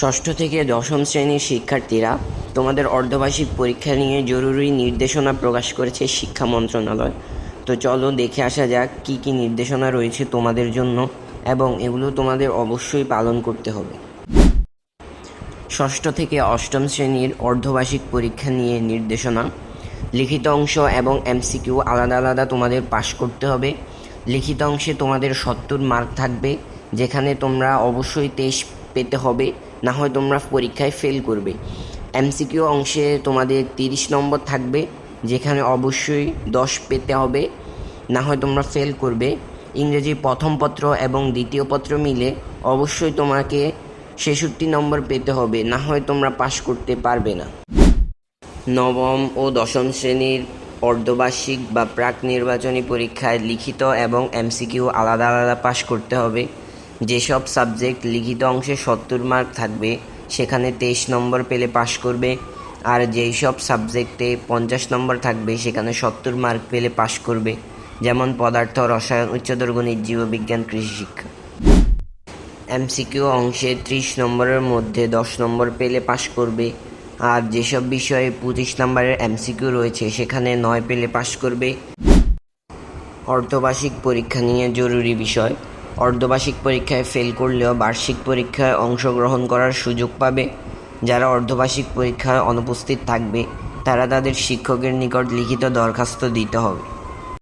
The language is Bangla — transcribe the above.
ষষ্ঠ থেকে দশম শ্রেণির শিক্ষার্থীরা তোমাদের অর্ধবার্ষিক পরীক্ষা নিয়ে জরুরি নির্দেশনা প্রকাশ করেছে শিক্ষা মন্ত্রণালয়। তো চলো দেখে আসা যাক কী কী নির্দেশনা রয়েছে তোমাদের জন্য এবং এগুলো তোমাদের অবশ্যই পালন করতে হবে। ষষ্ঠ থেকে অষ্টম শ্রেণির অর্ধবার্ষিক পরীক্ষা নিয়ে নির্দেশনা। লিখিত অংশ এবং এমসিকিউ আলাদা আলাদা তোমাদের পাশ করতে হবে। লিখিত অংশে তোমাদের সত্তর মার্ক থাকবে, যেখানে তোমরা অবশ্যই তেইশ পেতে হবে, না হয় তোমরা পরীক্ষায় ফেল করবে। এমসিকিউ অংশে তোমাদের তিরিশ নম্বর থাকবে, যেখানে অবশ্যই দশ পেতে হবে, না হয় তোমরা ফেল করবে। ইংরেজি প্রথম পত্র এবং দ্বিতীয় পত্র মিলে অবশ্যই তোমাকে ছেষট্টি নম্বর পেতে হবে, না হয় তোমরা পাশ করতে পারবে না। নবম ও দশম শ্রেণির অর্ধবার্ষিক বা প্রাক নির্বাচনী পরীক্ষায় লিখিত এবং এমসিকিউ আলাদা আলাদা পাশ করতে হবে। যেসব সাবজেক্ট লিখিত অংশে সত্তর মার্ক থাকবে, সেখানে তেইশ নম্বর পেলে পাশ করবে। আর যেই সব সাবজেক্টে পঞ্চাশ নম্বর থাকবে, সেখানে সত্তর মার্ক পেলে পাশ করবে। যেমন পদার্থ, রসায়ন উচ্চতর গণিত জীববিজ্ঞান কৃষি শিক্ষা। এমসিকিউ অংশে ত্রিশ নম্বরের মধ্যে দশ নম্বর পেলে পাশ করবে। আর যেসব বিষয়ে পঁচিশ নম্বরের এমসিকিউ রয়েছে, সেখানে নয় পেলে পাশ করবে। অর্ধবার্ষিক পরীক্ষা নিয়ে জরুরি বিষয়। অর্ধবার্ষিক পরীক্ষায় ফেল করলেও বার্ষিক পরীক্ষায় অংশগ্রহণ করার সুযোগ পাবে যারা অর্ধবার্ষিক পরীক্ষায় অনুপস্থিত থাকবে। তারা তাদের শিক্ষকের নিকট লিখিত দরখাস্ত দিতে হবে।